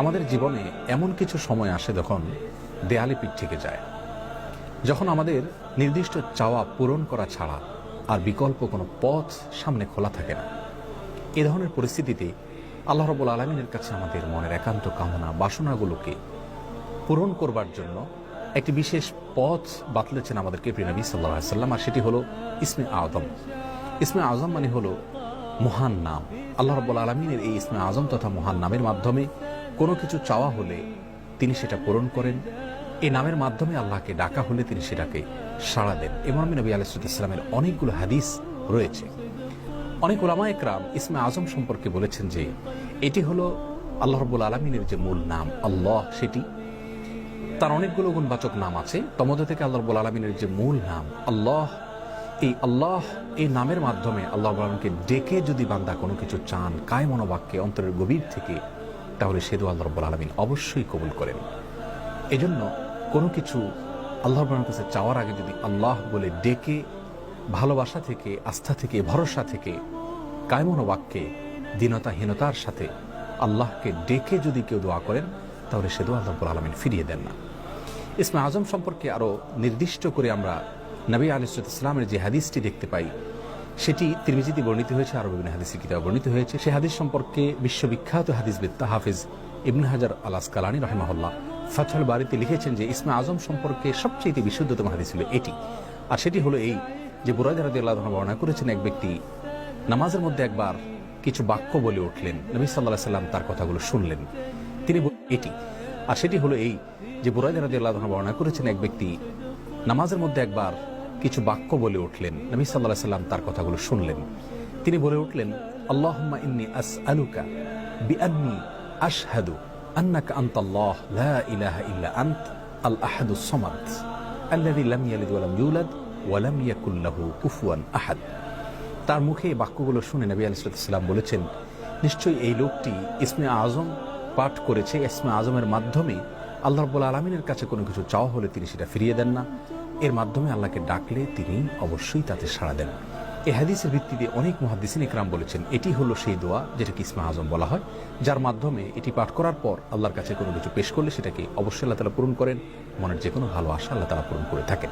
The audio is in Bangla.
আমাদের জীবনে এমন কিছু সময় আসে যখন দেয়ালে পিঠ থেকে যায়। যখন আমাদের নির্দিষ্ট চাওয়া পূরণ করা ছাড়া আর বিকল্প কোনো পথ সামনে খোলা থাকে না। এ ধরনের পরিস্থিতিতে আল্লাহ রবুল আলমিনের কাছে আমাদের মনের একান্ত কামনা, বাসনাগুলোকে পূরণ করবার জন্য একটি বিশেষ পথ বাতলেছেন আমাদেরকে প্রিনবী সাল্লাহ সাল্লাম আর সেটি হলো ইসমে আদম। ইসমে আজম মানে হলো মহান নাম। আল্লাহ রব্বুল আলমিনের এই ইসমে আজম তথা মহান নামের মাধ্যমে কোনো কিছু চাওয়া হলে তিনি সেটা পূরণ করেন। এই নামের মাধ্যমে আল্লাহকে ডাকা হলে তিনি সেটাকে সাড়া দেন। ইমাম নবী আলাইসালামের অনেকগুলো হাদিস রয়েছে। অনেক ওলামা একরাম ইসমে আজম সম্পর্কে বলেছেন যে, এটি হলো আল্লাহ রব্বুল আলমিনের যে মূল নাম, আল্লাহ সেটি। তার অনেকগুলো গুণবাচক নাম আছে। তমধ্যে থেকে আল্লাহ রব্বুল আলমিনের যে মূল নাম, আল্লাহ এই আল্লাহ, এই নামের মাধ্যমে আল্লাহ রব্বুল আলমকে ডেকে যদি বান্দা কোনো কিছু চান কায় মনোবাক্যে অন্তরের গভীর থেকে, তাহলে সে দু আল্লাহ রব্বুল আলমিন অবশ্যই কবুল করেন। এজন্য কোনো কিছু আল্লাহ রব্বুল কাছে চাওয়ার আগে যদি আল্লাহ বলে ডেকে, ভালোবাসা থেকে, আস্থা থেকে, ভরসা থেকে কায়মনোবাক্যে দীনতাহীনতার সাথে আল্লাহকে ডেকে যদি কেউ দোয়া করেন, তাহলে সে আল্লাহ আলমিন ফিরিয়ে দেন না। ইসমা আজম সম্পর্কে আরও নির্দিষ্ট করে আমরা নবী আলিসামের যে হাদিসটি দেখতে পাই, সেটি তিরমিজিতে বর্ণিত হয়েছে আরও বিভিন্ন হাদিসের কিতাব বর্ণিত হয়েছে। সে হাদিস সম্পর্কে বিশ্ববিখ্যাত হাদিসবিদ্তা হাফিজ ইবন হাজার আলাস কালানি রহমাহুল্লাহ ফাথল বাড়িতে লিখেছেন যে, ইসমা আজম সম্পর্কে সবচেয়ে বিশুদ্ধতম হাদিস ছিল এটি। আর সেটি হলো এই যে বুরাইদ রাদি আল্লাহ বর্ণনা করেছেন এক ব্যক্তি, নামাজের মধ্যে একবার কিছু বাক্য বলে উঠলেন, নবী সাল্লাহ সাল্লাম তার কথাগুলো শুনলেন। তিনি এটি। আর সেটি হলো এই যে বুরাইদ রাদি আল্লাহ বর্ণনা করেছেন এক ব্যক্তি, নামাজের মধ্যে একবার কিছু বাক্য বলে উঠলেন। নবী সাল্লাহ সাল্লাম তার কথাগুলো শুনলেন। তিনি বলে উঠলেন, আল্লাহুম্মা ইন্নি আস আলুকা বিআন্নি আশহাদু আন্নাকা আনতাল্লাহ, লা ইলাহা ইল্লা আন্ত আল আহাদুস সামাদ, আল্লাযী লাম ইয়ালিদ ওয়া লাম ইউলাদ ওয়া লাম ইয়াকুল লাহু কুফুয়ান আহাদ। তার মুখে এই বাক্যগুলো শুনে নবী আলাইসালাম বলেছেন, নিশ্চয়ই এই লোকটি ইসমে আজম পাঠ করেছে। ইসমে আজমের মাধ্যমে আল্লাহ রব্বুল আলমিনের কাছে কোনো কিছু চাওয়া হলে তিনি সেটা ফিরিয়ে দেন না। এর মাধ্যমে আল্লাহকে ডাকলে তিনি অবশ্যই তাতে সাড়া দেন। এ হাদিসের ভিত্তিতে অনেক মহাদিসিন ইকরাম বলেছেন, এটি হলো সেই দোয়া যেটাকে কিসমা আজম বলা হয়, যার মাধ্যমে এটি পাঠ করার পর আল্লাহর কাছে কোনো কিছু পেশ করলে সেটাকে অবশ্যই আল্লাহ তালা পূরণ করেন, মনের যে কোনো ভালো আশা আল্লাহ তালা পূরণ করে থাকেন।